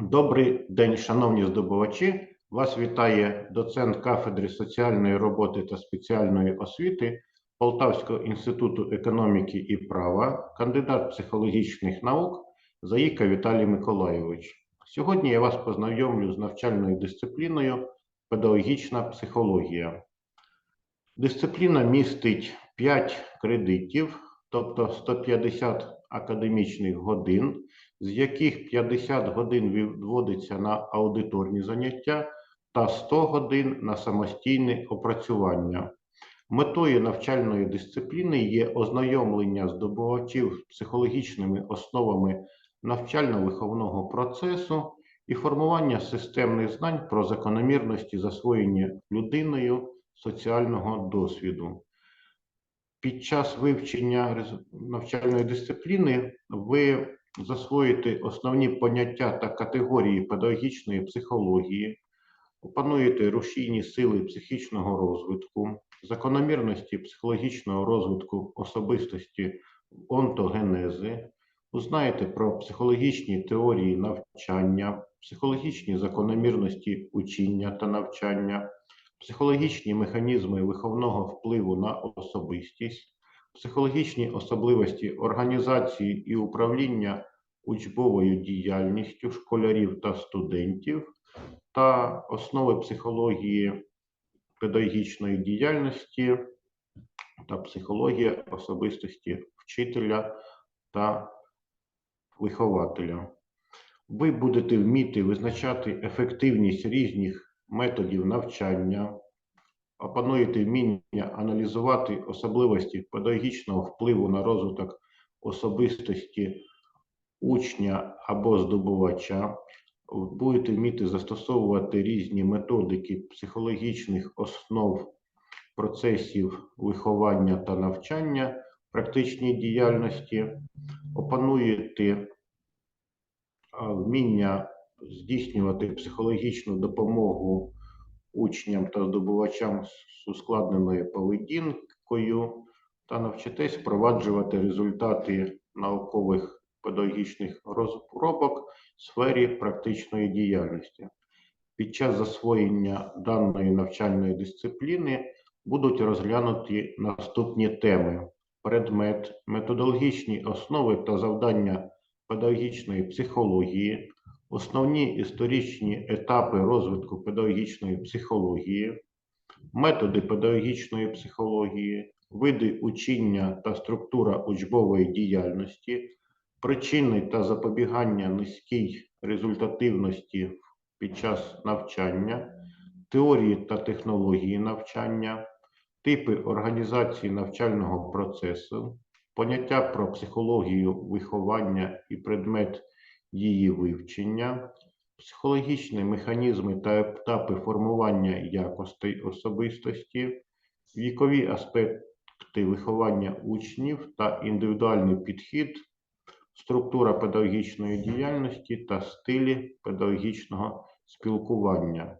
Добрий день, шановні здобувачі. Вас вітає доцент кафедри соціальної роботи та спеціальної освіти Полтавського інституту економіки і права, кандидат психологічних наук Заїка Віталій Миколайович. Сьогодні я вас познайомлю з навчальною дисципліною педагогічна психологія. Дисципліна містить 5 кредитів, тобто 150 академічних годин, з яких 50 годин відводиться на аудиторні заняття та 100 годин на самостійне опрацювання. Метою навчальної дисципліни є ознайомлення здобувачів з психологічними основами навчально-виховного процесу і формування системних знань про закономірності засвоєння людиною соціального досвіду. Під час вивчення навчальної дисципліни ви засвоїте основні поняття та категорії педагогічної психології, опануєте рушійні сили психічного розвитку, закономірності психологічного розвитку особистості онтогенези, узнаєте про психологічні теорії навчання, психологічні закономірності учіння та навчання, психологічні механізми виховного впливу на особистість, психологічні особливості організації і управління учбовою діяльністю школярів та студентів та основи психології педагогічної діяльності та психологія особистості вчителя та вихователя. Ви будете вміти визначати ефективність різних методів навчання, опануєте вміння аналізувати особливості педагогічного впливу на розвиток особистості учня або здобувача, будете вміти застосовувати різні методики психологічних основ процесів виховання та навчання, практичній діяльності, опануєте вміння здійснювати психологічну допомогу учням та здобувачам з ускладненою поведінкою та навчитесь впроваджувати результати наукових педагогічних розробок в сфері практичної діяльності. Під час засвоєння даної навчальної дисципліни будуть розглянуті наступні теми: предмет, методологічні основи та завдання педагогічної психології, основні історичні етапи розвитку педагогічної психології, методи педагогічної психології, види учіння та структура учбової діяльності, причини та запобігання низькій результативності під час навчання, теорії та технології навчання, типи організації навчального процесу, поняття про психологію виховання і предмет її вивчення, психологічні механізми та етапи формування якостей особистості, вікові аспекти виховання учнів та індивідуальний підхід, структура педагогічної діяльності та стилі педагогічного спілкування.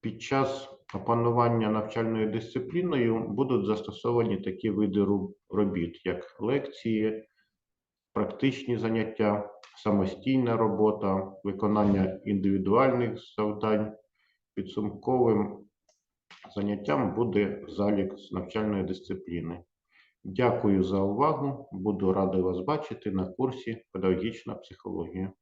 Під час опанування навчальною дисципліною будуть застосовані такі види робіт, як лекції, практичні заняття, самостійна робота, виконання індивідуальних завдань. Підсумковим заняттям буде залік з навчальної дисципліни. Дякую за увагу. Буду радий вас бачити на курсі педагогічна психологія.